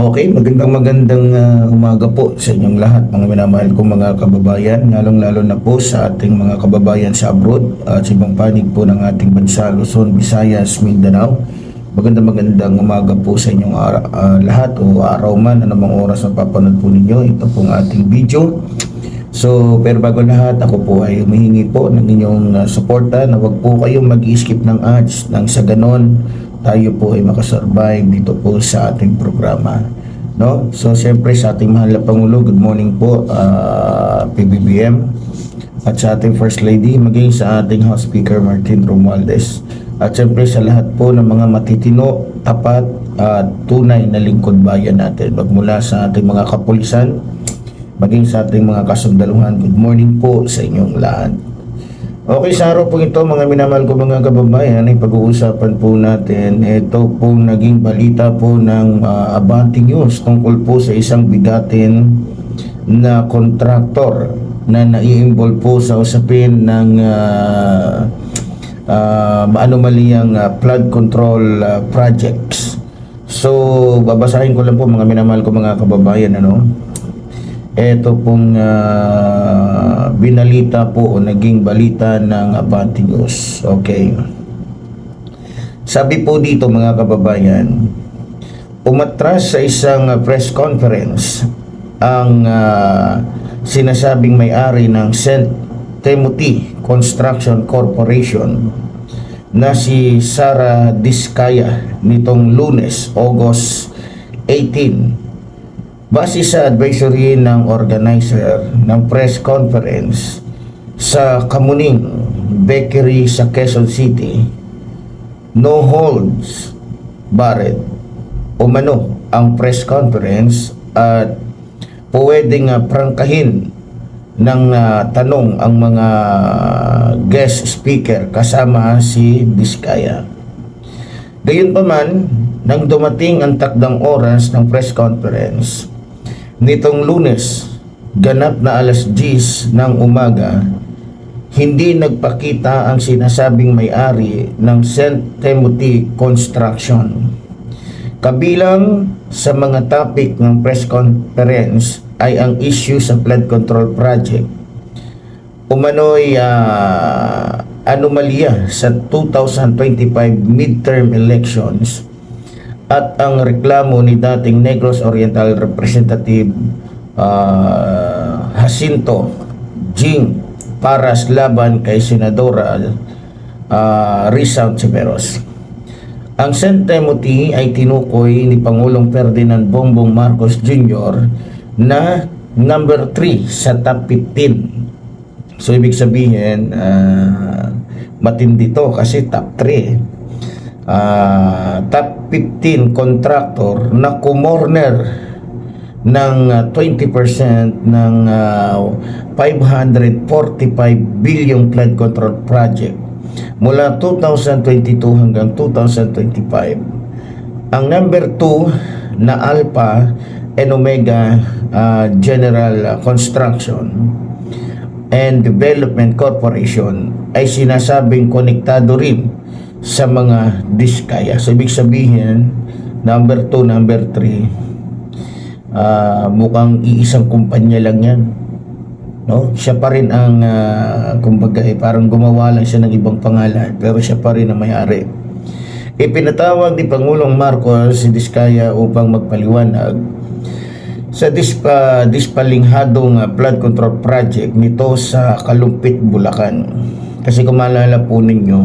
Okay, magandang magandang ah, umaga po sa inyong lahat mga minamahal kong mga kababayan, lalong-lalo na po sa ating mga kababayan sa abroad at sa ibang panig po ng ating bansa, Luzon, Visayas, Mindanao. Magandang magandang umaga po sa inyong ara- ah, lahat o araw man, anumang oras na papanood po ninyo. Ito pong ating video. So, pero bago lahat, ako po ay humihingi po ng inyong uh, suporta na wag po kayong mag-skip ng ads nang sa ganon tayo po ay makasurvive dito po sa ating programa. No? So, siyempre sa ating mahal na Pangulo, good morning po, uh, PBBM, at sa ating First Lady, maging sa ating House Speaker Martin Romualdez. At siyempre sa lahat po ng mga matitino, tapat, at tunay na lingkod bayan natin. Magmula sa ating mga kapulisan, maging sa ating mga kasundaluhan. Good morning po sa inyong lahat. Okay, sa araw po ito, mga minamahal ko mga kababayan, ay pag-uusapan po natin ito pong naging balita po ng uh, Abante News tungkol po sa isang bigatin na kontraktor na nai-involve po sa usapin ng uh, uh, anomaliyang uh, flood control uh, projects. So, babasahin ko lang po mga minamahal ko mga kababayan, ano? Ito pong ah, binalita po o naging balita ng Abante News. Okay. Sabi po dito mga kababayan, umatras sa isang ah, press conference ang ah, sinasabing may-ari ng St. Timothy Construction Corporation na si Sara Diskaya nitong lunes, August 18 Base sa advisory ng organizer ng press conference sa Kamuning Bakery sa Quezon City, no holds barred umano ang press conference at pwedeng uh, prangkahin ng ah, tanong ang mga guest speaker kasama si Diskaya. Gayunpaman, nang dumating ang takdang oras ng press conference, nitong lunes, ganap na alas 10 ng umaga, hindi nagpakita ang sinasabing may-ari ng St. Timothy Construction. Kabilang sa mga topic ng press conference ay ang issue sa flood control project. Umano'y ah, anomalya sa 2025 midterm elections at ang reklamo ni dating Negros Oriental Representative ah, Jacinto Jing Paras laban kay Senadora uh, Risa Ontiveros. Ang St. Timothy ay tinukoy ni Pangulong Ferdinand Bongbong Marcos Jr. na number 3 sa top 15. So ibig sabihin, ah, matindi to kasi top 3. Ah, top 15 contractor na kumorner ng ah, 20% ng ah, 545 billion flood control project mula 2022 hanggang 2025. Ang number 2 na Alpha and Omega ah, General Construction and Development Corporation ay sinasabing konektado rin sa mga diskaya. So, ibig sabihin, number 2, number 3, ah, mukhang iisang kumpanya lang yan. No? Siya pa rin ang, ah, kumbaga, eh, parang gumawa lang siya ng ibang pangalan, pero siya pa rin ang may-ari. Ipinatawag ni Pangulong Marcos si Diskaya upang magpaliwanag sa dispa, dispalinghadong uh, flood control project nito sa Kalumpit, Bulacan. Kasi kung maalala po ninyo,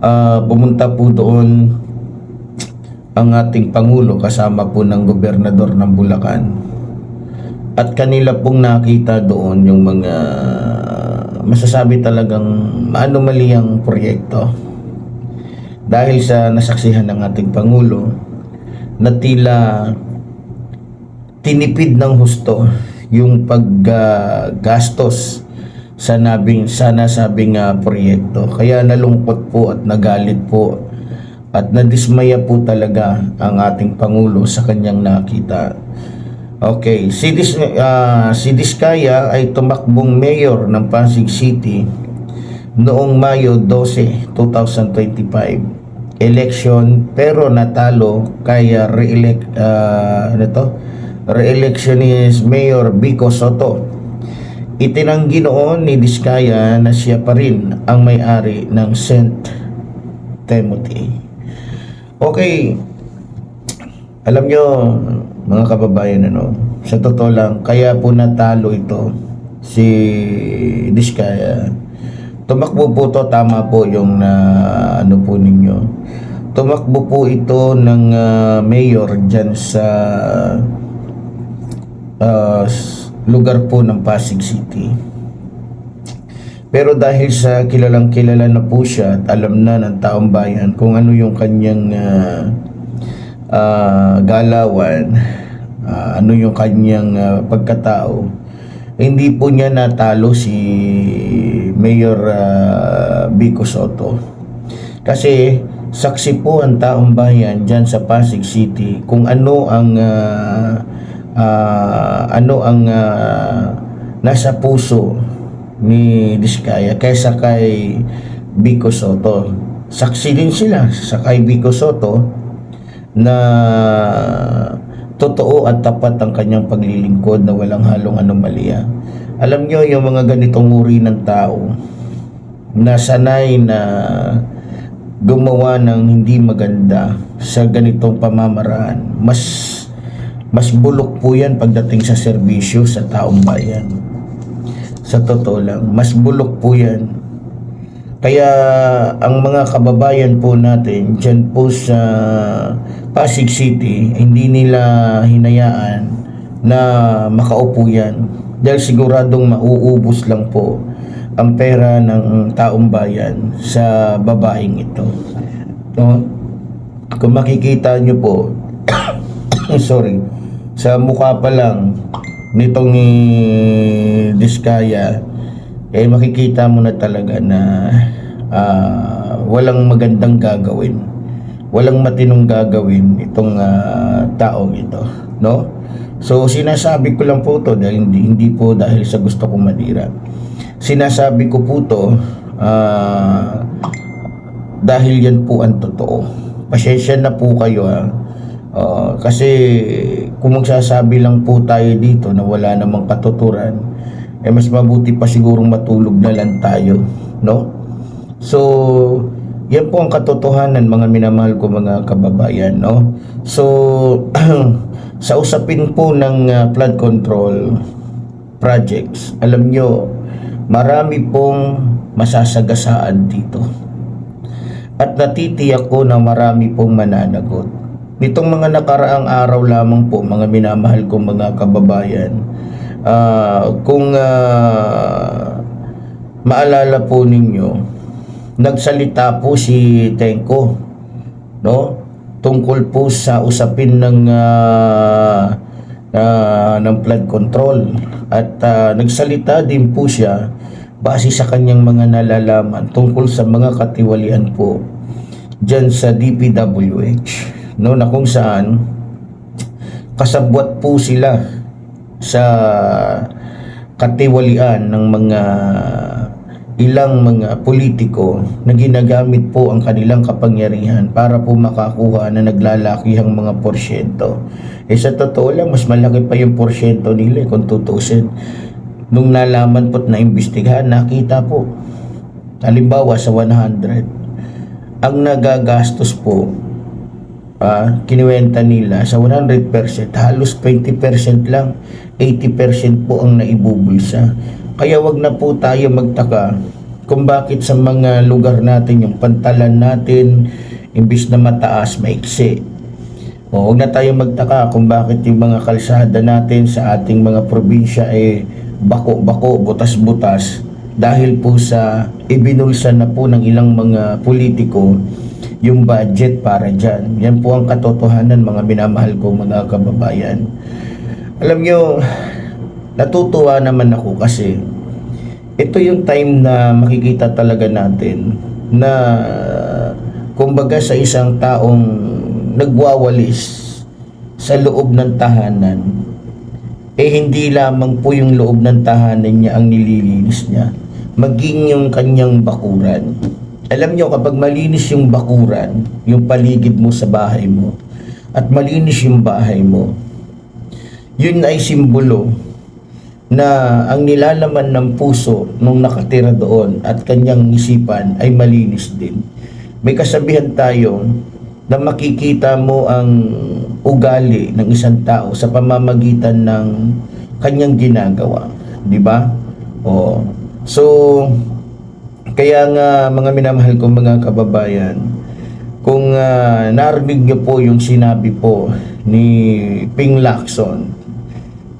ah, pumunta po doon ang ating Pangulo kasama po ng gobernador ng Bulacan. At kanila pong nakita doon yung mga masasabi talagang anomaliyang proyekto. Dahil sa nasaksihan ng ating Pangulo na tila tinipid ng husto yung paggastos sa nabing sa nasabing ah, proyekto. Kaya nalungkot po at nagalit po at nadismaya po talaga ang ating pangulo sa kanyang nakita. Okay, si Dis ah, si Diskaya ay tumakbong mayor ng Pasig City noong Mayo 12, 2025 election pero natalo kay uh, re-elect uh, ano to? re-election is Mayor Vico Soto. Itinanggi noon ni Diskaya na siya pa rin ang may-ari ng St. Timothy. Okay, alam nyo, mga kababayan, ano, sa totoo lang, kaya po natalo ito si Diskaya. Tumakbo po to, tama po yung na ano po ninyo. Tumakbo po ito ng ah, mayor dyan sa s- lugar po ng Pasig City. Pero dahil sa kilalang kilala na po siya at alam na ng taong bayan kung ano yung kanyang ah, ah, galawan, ah, ano yung kanyang ah, pagkatao, hindi po niya natalo si Mayor ah, Vico Soto. Kasi saksi po ang taong bayan dyan sa Pasig City kung ano ang ah, ah, ano ang ah, nasa puso ni Diskaya kaysa kay Vico Soto. Saksi din sila sa kay Vico Soto na totoo at tapat ang kanyang paglilingkod na walang halong anomalya. Alam nyo, yung mga ganitong uri ng tao na sanay na gumawa ng hindi maganda sa ganitong pamamaraan, mas mas bulok po yan pagdating sa serbisyo sa taong bayan. Sa totoo lang, mas bulok po yan. Kaya ang mga kababayan po natin dyan po sa Pasig City, hindi nila hinayaan na makaupo yan. Dahil siguradong mauubos lang po ang pera ng taong bayan sa babaeng ito. No? Kung makikita nyo po, sorry, sa mukha pa lang nitong ni Diskaya, eh makikita mo na talaga na ah, walang magandang gagawin. Walang matinong gagawin itong ah, taong ito, no? So sinasabi ko lang po to dahil hindi, hindi po dahil sa gusto kong madira. Sinasabi ko po to ah, dahil yan po ang totoo. Pasensya na po kayo ha. Ah, kasi kung magsasabi lang po tayo dito na wala namang katuturan, eh mas mabuti pa sigurong matulog na lang tayo, no? So, yan po ang katotohanan mga minamahal ko mga kababayan, no? So, sa usapin po ng ah, flood control projects, alam nyo, marami pong masasagasaan dito. At natitiyak ko na marami pong mananagot. Nitong mga nakaraang araw lamang po, mga minamahal kong mga kababayan, ah, kung ah, maalala po ninyo, nagsalita po si Tenko, no? Tungkol po sa usapin ng ah, ah, ng flood control at ah, nagsalita din po siya base sa kanyang mga nalalaman tungkol sa mga katiwalian po dyan sa DPWH no na kung saan kasabwat po sila sa katiwalian ng mga ilang mga politiko na ginagamit po ang kanilang kapangyarihan para po makakuha na naglalakihang mga porsyento. Eh sa totoo lang, mas malaki pa yung porsyento nila eh, kung tutusin. Nung nalaman po't naimbestigahan, nakita po. Halimbawa sa 100, ang nagagastos po ah, kinuwenta nila sa 100%, halos 20% lang, 80% po ang naibubulsa. Kaya wag na po tayo magtaka kung bakit sa mga lugar natin yung pantalan natin imbis na mataas, maiksi. O wag na tayo magtaka kung bakit yung mga kalsada natin sa ating mga probinsya ay bako-bako, butas-butas dahil po sa ibinulsa na po ng ilang mga politiko yung budget para dyan. Yan po ang katotohanan mga minamahal kong mga kababayan. Alam nyo, natutuwa naman ako kasi ito yung time na makikita talaga natin na kumbaga sa isang taong nagwawalis sa loob ng tahanan eh hindi lamang po yung loob ng tahanan niya ang nililinis niya maging yung kanyang bakuran Alam nyo, kapag malinis yung bakuran, yung paligid mo sa bahay mo, at malinis yung bahay mo, yun ay simbolo na ang nilalaman ng puso nung nakatira doon at kanyang isipan ay malinis din. May kasabihan tayo na makikita mo ang ugali ng isang tao sa pamamagitan ng kanyang ginagawa. Di ba? O, so, kaya nga mga minamahal kong mga kababayan, kung ah, narinig niyo po yung sinabi po ni Ping Lacson,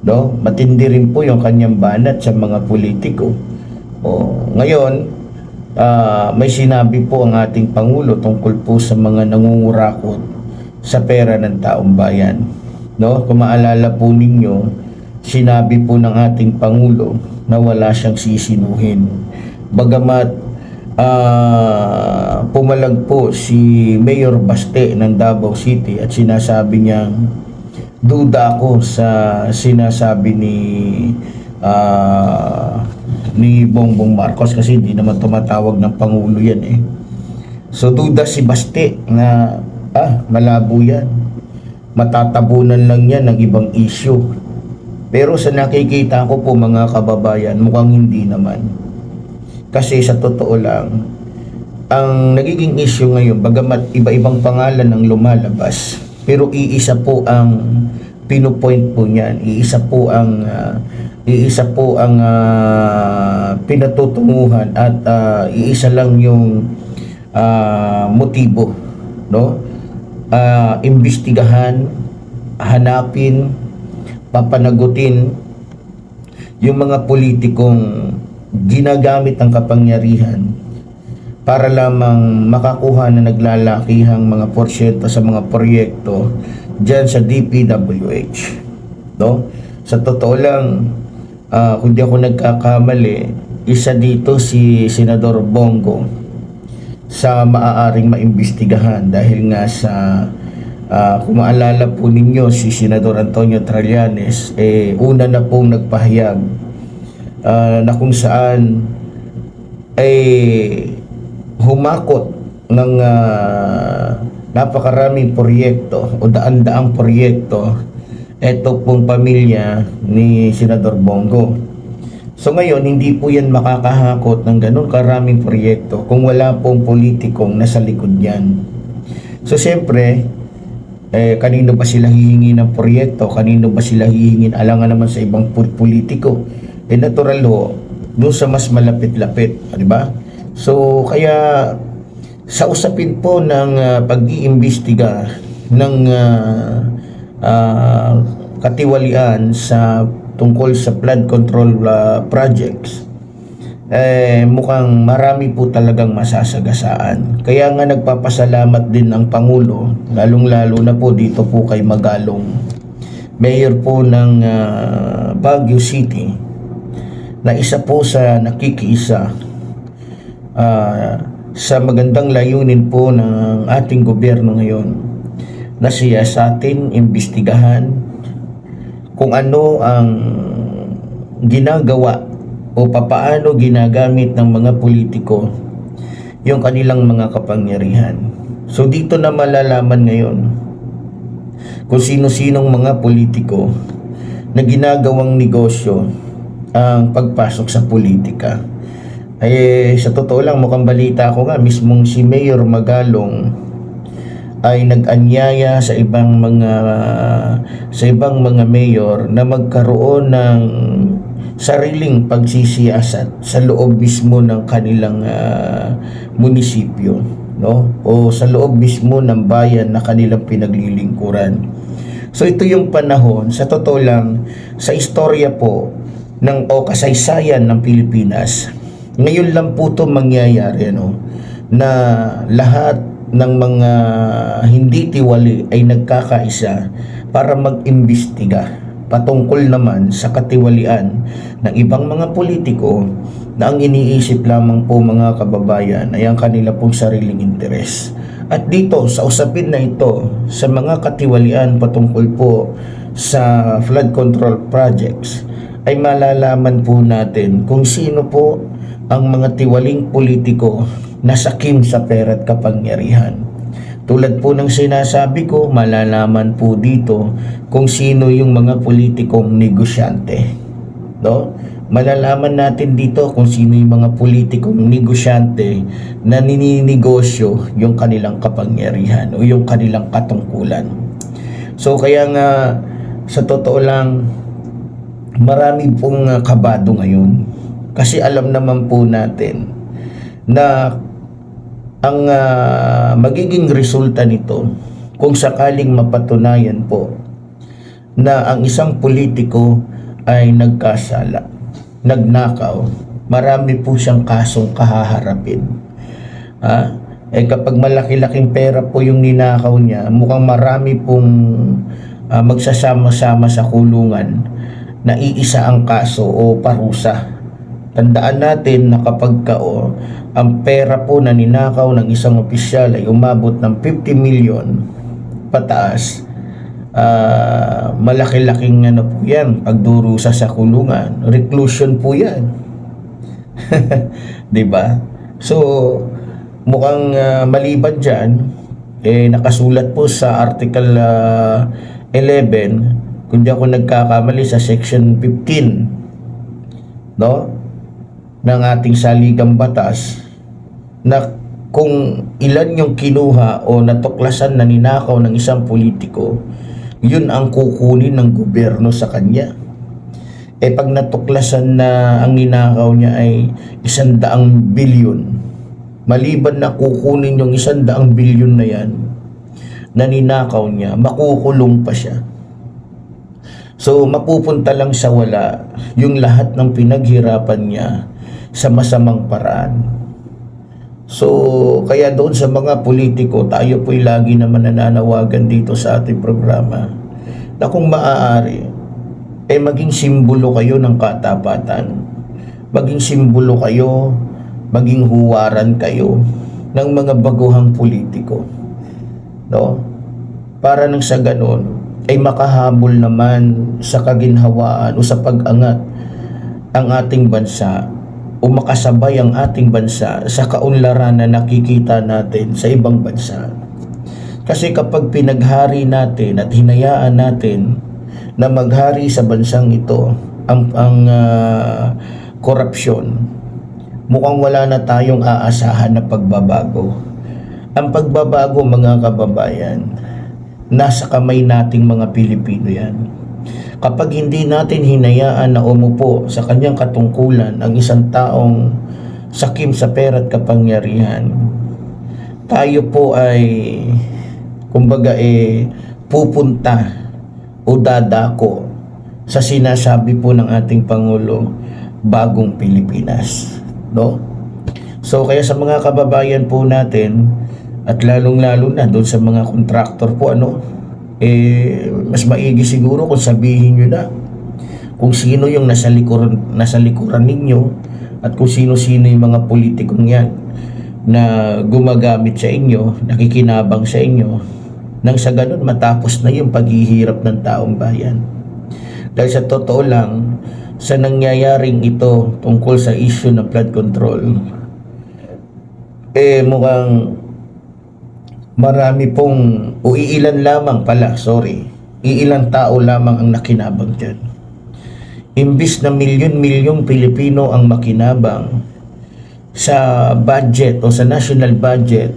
no? Matindi rin po yung kanyang banat sa mga politiko. O, ngayon, ah, may sinabi po ang ating Pangulo tungkol po sa mga nangungurakot sa pera ng taong bayan. No? Kung maalala po ninyo, sinabi po ng ating Pangulo na wala siyang sisinuhin. Bagamat ah, pumalag po si Mayor Baste ng Davao City at sinasabi niyang duda ako sa sinasabi ni ah, ni Bongbong Marcos kasi hindi naman tumatawag ng Pangulo yan eh. So duda si Baste na ah malabo yan. Matatabunan lang yan ng ibang issue. Pero sa nakikita ko po mga kababayan, mukhang hindi naman. Kasi sa totoo lang, ang nagiging issue ngayon, bagamat iba-ibang pangalan ang lumalabas, pero iisa po ang pinupoint po niyan, iisa po ang ah, iisa po ang ah, pinatutunguhan at ah, iisa lang yung ah, motibo, no? Ah, imbestigahan, hanapin, papanagutin yung mga politikong ginagamit ang kapangyarihan para lamang makakuha na naglalakihang mga porsyento sa mga proyekto dyan sa DPWH. No? Sa totoo lang, ah, kung di ako nagkakamali, isa dito si Senador Bongo sa maaaring maimbestigahan dahil nga sa ah, kung maalala po ninyo si Senador Antonio Trillanes eh una na pong nagpahayag ah, na kung saan ay humakot ng ah, napakaraming proyekto o daan-daang proyekto eto pong pamilya ni Senador Bongo. So ngayon, hindi po yan makakahakot ng ganun karaming proyekto kung wala pong politikong nasa likod yan. So siyempre, eh, kanino ba sila hihingi ng proyekto? Kanino ba sila hihingi? Alangan naman sa ibang politiko. Eh natural ho, doon sa mas malapit-lapit, di ba? So kaya sa usapin po ng ah, pag-iimbestiga ng ah, ah, katiwalian sa tungkol sa flood control ah, projects eh mukhang marami po talagang masasagasaan. Kaya nga nagpapasalamat din ang Pangulo, lalong-lalo na po dito po kay Magalong, mayor po ng ah, Baguio City, na isa po sa nakikiisa ah, sa magandang layunin po ng ating gobyerno ngayon na siya sa atin imbestigahan kung ano ang ginagawa o papaano ginagamit ng mga politiko yung kanilang mga kapangyarihan. So dito na malalaman ngayon kung sino-sinong mga politiko na ginagawang negosyo ang pagpasok sa politika. Ay sa totoo lang mukhang balita ko nga mismong si Mayor Magalong ay nag-anyaya sa ibang mga sa ibang mga mayor na magkaroon ng sariling pagsisiyasat sa loob mismo ng kanilang ah, munisipyo no o sa loob mismo ng bayan na kanilang pinaglilingkuran. So ito yung panahon sa totoo lang sa istorya po ng o kasaysayan ng Pilipinas. Ngayon lang po 'to mangyayari ano na lahat ng mga hindi tiwali ay nagkakaisa para mag-imbestiga patungkol naman sa katiwalian ng ibang mga politiko na ang iniisip lamang po mga kababayan ay ang kanila pong sariling interes. At dito sa usapin na ito sa mga katiwalian patungkol po sa flood control projects ay malalaman po natin kung sino po ang mga tiwaling politiko na sakim sa pera't kapangyarihan. Tulad po ng sinasabi ko, malalaman po dito kung sino yung mga politikong negosyante. No? Malalaman natin dito kung sino yung mga politikong negosyante na nininegosyo yung kanilang kapangyarihan o yung kanilang katungkulan. So kaya nga sa totoo lang marami pong uh, kabado ngayon kasi alam naman po natin na ang uh, magiging resulta nito kung sakaling mapatunayan po na ang isang politiko ay nagkasala, nagnakaw, marami po siyang kasong kahaharapin. Ha? Eh kapag malaki-laking pera po yung ninakaw niya, mukhang marami pong uh, magsasama-sama sa kulungan na iisa ang kaso o parusa. Tandaan natin na kapag ka o, ang pera po na ninakaw ng isang opisyal ay umabot ng 50 million pataas, uh, malaki-laking ano po yan, pagdurusa sa kulungan, reclusion po yan. 'Di ba? So mukhang uh, maliban diyan eh nakasulat po sa article uh, 11 kung di ako nagkakamali sa section 15 no ng ating saligang batas na kung ilan yung kinuha o natuklasan na ninakaw ng isang politiko, yun ang kukunin ng gobyerno sa kanya. Eh pag natuklasan na ang ninakaw niya ay isandaang bilyon, maliban na kukunin yung isandaang bilyon na yan, na ninakaw niya, makukulong pa siya. So mapupunta lang sa wala yung lahat ng pinaghirapan niya sa masamang paraan. So, kaya doon sa mga politiko, tayo po'y lagi naman nananawagan dito sa ating programa na kung maaari, eh maging simbolo kayo ng katapatan. Maging simbolo kayo, maging huwaran kayo ng mga baguhang politiko. No? Para nang sa ganun, ay makahabol naman sa kaginhawaan o sa pag-angat ang ating bansa o makasabay ang ating bansa sa kaunlaran na nakikita natin sa ibang bansa. Kasi kapag pinaghari natin at hinayaan natin na maghari sa bansang ito ang, ang uh, korupsyon, mukhang wala na tayong aasahan na pagbabago. Ang pagbabago mga kababayan, nasa kamay nating mga Pilipino yan. Kapag hindi natin hinayaan na umupo sa kanyang katungkulan ang isang taong sakim sa pera at kapangyarihan, tayo po ay kumbaga eh pupunta o dadako sa sinasabi po ng ating Pangulo bagong Pilipinas no? So kaya sa mga kababayan po natin at lalong lalo na doon sa mga kontraktor po ano eh, mas maigi siguro kung sabihin nyo na kung sino yung nasa likuran, nasa likuran ninyo at kung sino-sino yung mga politikong yan na gumagamit sa inyo, nakikinabang sa inyo, nang sa ganun matapos na yung paghihirap ng taong bayan. Dahil sa totoo lang, sa nangyayaring ito tungkol sa issue ng flood control, eh mukhang marami pong, o iilan lamang pala, sorry, iilang tao lamang ang nakinabang dyan. Imbis na milyon-milyong Pilipino ang makinabang sa budget o sa national budget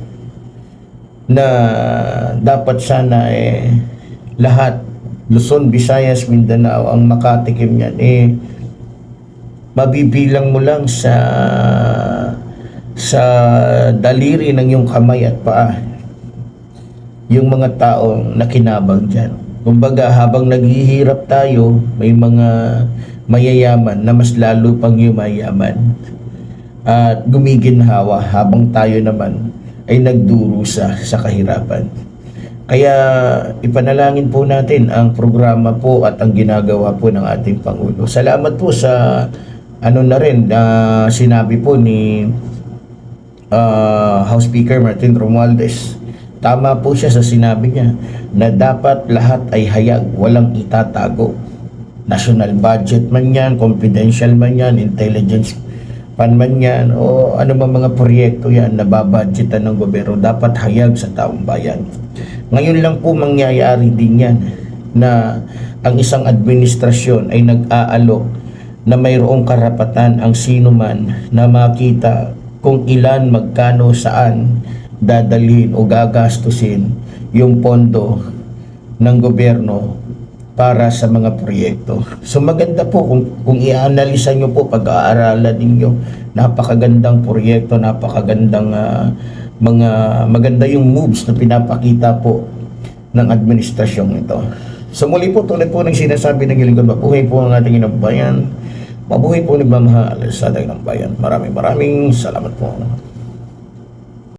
na dapat sana eh lahat Luzon, Visayas, Mindanao ang makatikim niyan eh mabibilang mo lang sa sa daliri ng iyong kamay at paa yung mga taong nakinabang dyan. Kumbaga, habang naghihirap tayo, may mga mayayaman na mas lalo pang yumayaman at gumiginhawa habang tayo naman ay nagdurusa sa kahirapan. Kaya ipanalangin po natin ang programa po at ang ginagawa po ng ating Pangulo. Salamat po sa ano na rin na sinabi po ni uh, House Speaker Martin Romualdez Tama po siya sa sinabi niya na dapat lahat ay hayag, walang itatago. National budget man yan, confidential man yan, intelligence panman yan o ano ba mga proyekto yan na babadgetan ng gobyerno dapat hayag sa taong bayan. Ngayon lang po mangyayari din yan na ang isang administrasyon ay nag-aalok na mayroong karapatan ang sino man na makita kung ilan, magkano, saan dadalhin o gagastusin yung pondo ng gobyerno para sa mga proyekto. So maganda po kung, kung i-analisa nyo po, pag-aaralan ninyo, napakagandang proyekto, napakagandang ah, mga maganda yung moves na pinapakita po ng administrasyong ito. So muli po, tulad po ng sinasabi ng Gilingkod, mabuhay po ang ating inang bayan, mabuhay po nagmamahal sa ating ng bayan. Maraming maraming salamat po.